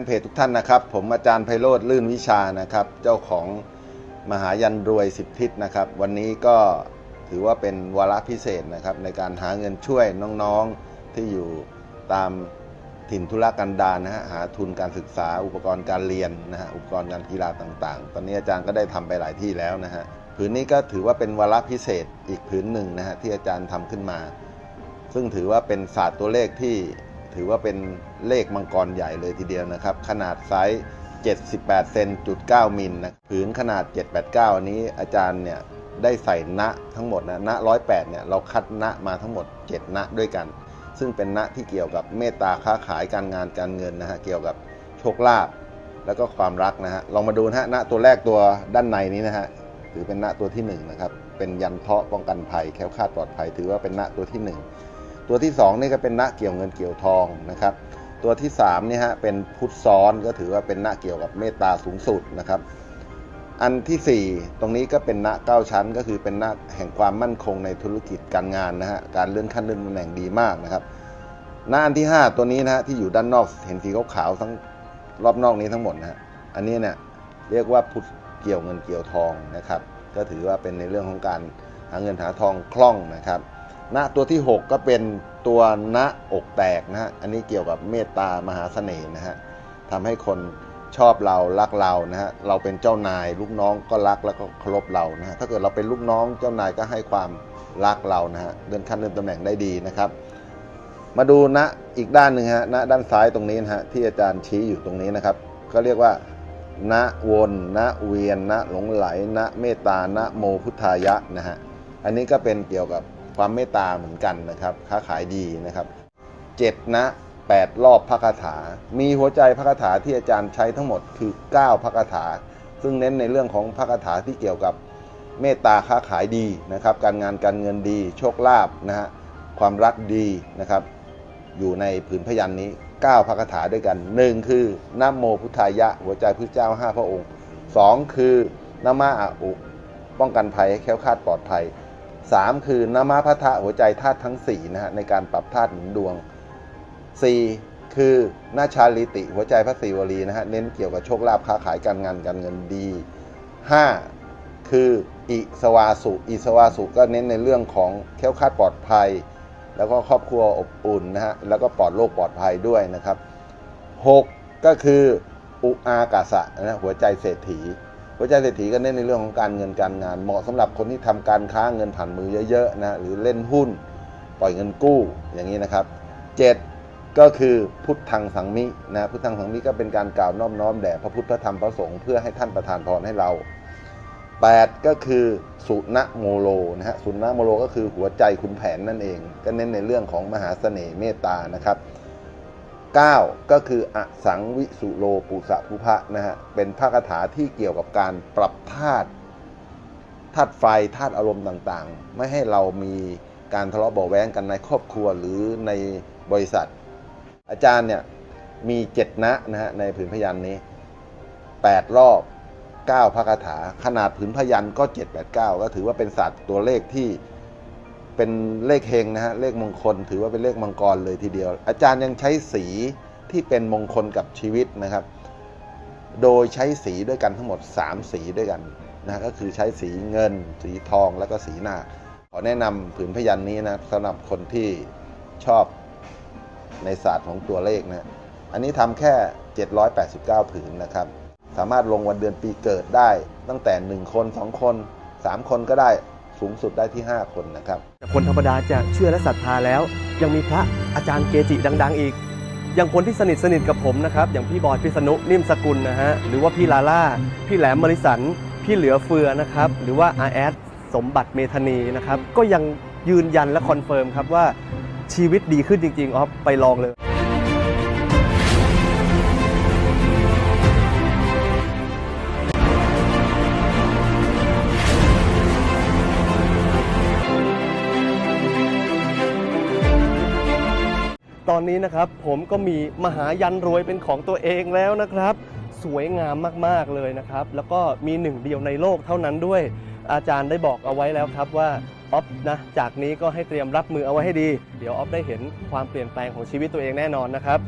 นเพจทุกท่านนะครับ ผมอาจารย์ไพโรธลื่นวิชานะครับ เจ้าของมหายันรวยสิบทิศนะครับ วันนี้ก็ถือว่าเป็นวาระพิเศษนะครับ ในการหาเงินช่วยน้องๆที่อยู่ตามถิ่นธุรกันดารนะฮะหาทุนการศึกษาอุปกรณ์การเรียนนะฮะอุปกรณ์การกีฬาต่างๆ ตอนนี้อาจารย์ก็ได้ทำไปหลายที่แล้วนะฮะผืนนี้ก็ถือว่าเป็นวาระพิเศษอีกผืนหนึ่งนะฮะที่อาจารย์ทำขึ้นมา ซึ่งถือว่าเป็นศาสตร์ตัวเลขที่ ถือว่าเป็นเลขมังกรใหญ่เลยทีเดียวนะครับ ขนาดไซส์78เซนจุด9มิลนะผืนขนาด 789 อันนี้อาจารย์เนี่ยได้ใส่ณทั้งหมดนะณ108เนี่ยเราคัดณมาทั้งหมด 7 ณด้วยกัน ซึ่งเป็นณที่เกี่ยวกับเมตตาค้าขายการงานการเงินนะฮะเกี่ยวกับโชคลาภแล้วก็ความรักนะฮะลองมาดูนะฮะณตัวแรกตัวด้านในนี้นะฮะถือเป็นณตัวที่หนึ่งนะครับเป็นยันเพาะป้องกันภัยแค้วคาดปลอดภัย ถือว่าเป็นณตัวที่หนึ่ง ตัวที่2นี่ก็เป็นณเกี่ยวเงินเกี่ยวทองนะครับ ตัวที่3เนี่ยฮะเป็นพุทธซ้อนก็ถือว่าเป็นณเกี่ยวกับเมตตาสูงสุดนะครับ อันทีสี่ 4 ตรงนี้ก็เป็นณเก้าชั้น ก็คือเป็นณแห่งความมั่นคงในธุรกิจการงานนะฮะการเลื่อนขั้นเลื่อนตำแหน่งดีมากนะครับณอันที่ 5 ตัวนี้นะฮะที่อยู่ด้านนอกเห็นสีขาวๆทั้งรอบนอกนี้ทั้งหมดนะฮะอันนี้เนี่ยเรียกว่าพุทธเกี่ยวเงินเกี่ยวทองนะครับ ก็ถือว่าเป็นในเรื่องของการหาเงินหาทองคล่องนะครับ ณตัวที่ 6 ก็เป็นตัวณอกแตกนะฮะ อันนี้เกี่ยวกับเมตตามหาเสน่ห์นะฮะทำให้คนชอบเรารักเรานะฮะ เราเป็นเจ้านายลูกน้องก็รักแล้วก็เคารพเรานะฮะ ถ้าเกิดเราเป็นลูกน้องเจ้านายก็ให้ความรักเรานะฮะเลื่อนขั้นเลื่อนตำแหน่งได้ดีนะครับ มาดูณอีกด้านหนึ่งฮะ ณด้านซ้ายตรงนี้นะฮะที่อาจารย์ชี้อยู่ตรงนี้นะครับ ก็เรียกว่าณวนณเวียนณหลงไหลณเมตตาณโมพุทธายะนะฮะ อันนี้ก็เป็นเกี่ยวกับ ความเมตตาเหมือนกันนะครับ ค้าขายดีนะครับเจ็ดนะแปดรอบพระคาถา มีหัวใจพระคาถาที่อาจารย์ใช้ทั้งหมดคือ 9พระคาถา ซึ่งเน้นในเรื่องของพระคาถาที่เกี่ยวกับเมตตาค้าขายดีนะครับ การงานการเงินดี โชคลาภนะฮะความรักดีนะครับ อยู่ในผืนพยันนี้ 9พระคาถาด้วยกัน1คือนะโมพุทธายะ หัวใจพระเจ้า 5 พระองค์ 2 คือนะมะอาอุป้องกันภัยให้แค้วคลาดปลอดภัย 3 คือนามาพัทะหัวใจธาตุทั้ง4นะฮะในการปรับธาตุหนุนดวง 4 คือนาชาลิติหัวใจพระศิวลีนะฮะเน้นเกี่ยวกับโชคลาภค้าขายการงานการเงินดี 5 คืออิสวาสุอิสวาสุก็เน้นในเรื่องของแคล้วคาดปลอดภัย แล้วก็ครอบครัวอบอุ่นนะฮะแล้วก็ปลอดโรคปลอดภัยด้วยนะครับ 6 ก็คืออุอากาสะนะหัวใจเศรษฐี หัวใจเศรษฐีก็เน้นในเรื่องของการเงินการงาน เหมาะสำหรับคนที่ทำการค้าเงินผ่านมือเยอะๆนะหรือเล่นหุ้น ปล่อยเงินกู้อย่างนี้นะครับ 7 ก็คือพุทธังสังมินะพุทธังสังมิก็เป็นการกล่าวน้อมน้อมแด่พระพุทธพระธรรมพระสงฆ์เพื่อให้ท่านประทานพรให้เรา 8 ก็คือสุนโมโลนะฮะสุนโมโลก็คือหัวใจคุณแผนนั่นเอง ก็เน้นในเรื่องของมหาเสน่ห์เมตตานะครับ 9 ก็คืออสังวิสุโลปุสะภุพะนะฮะ เป็นพระคาถาที่เกี่ยวกับการปรับธาตุธาตุไฟธาตุอารมณ์ต่างๆ ไม่ให้เรามีการทะเลาะเบาแว้งกันในครอบครัวหรือในบริษัท อาจารย์เนี่ยมีเจ็ดนะนะฮะในผืนพยันนี้ 8 รอบ 9พระคาถา ขนาดผืนพยันก็ 7 8 9 ก็ถือว่าเป็นศาสตร์ตัวเลขที่ เป็นเลขเฮงนะฮะเลขมงคล ถือว่าเป็นเลขมังกรเลยทีเดียว อาจารย์ยังใช้สีที่เป็นมงคลกับชีวิตนะครับ โดยใช้สีด้วยกันทั้งหมด 3 สีด้วยกันนะก็คือใช้สีเงิน สีทองแล้วก็สีหน้าขอแนะนำผืนพยันนี้นะสำหรับคนที่ชอบในศาสตร์ของตัวเลขนะอันนี้ทำแค่ 789 ผืนนะครับ สามารถลงวันเดือนปีเกิดได้ตั้งแต่ 1 คน 2 คน 3 คนก็ได้ สูงสุดได้ที่ 5 คนนะครับ คนธรรมดาจะเชื่อและศรัทธาแล้ว ยังมีพระอาจารย์เกจิดัง ๆ อีก อย่างคนที่สนิทสนิทกับผมนะครับ อย่างพี่บอยพิษณุนิ่มสกุลนะฮะ หรือว่าพี่ลาล่า พี่แหลมมริสัน พี่เหลือเฟือนะครับ หรือว่าอาแอดสมบัติเมธานีนะครับ ก็ยังยืนยันและคอนเฟิร์มครับว่าชีวิตดีขึ้นจริงๆออฟไปลองเลย อนนี้นะครับผมก็มีมหายันรวยเป็นของตัวเองแล้วนะครับ สวยงามมากๆเลยนะครับ แล้วก็มีหนึ่งเดียวในโลกเท่านั้นด้วย อาจารย์ได้บอกเอาไว้แล้วครับว่าออฟนะจากนี้ก็ให้เตรียมรับมือเอาไว้ให้ดี เดี๋ยวออฟได้เห็นความเปลี่ยนแปลงของชีวิตตัวเองแน่นอนนะครับ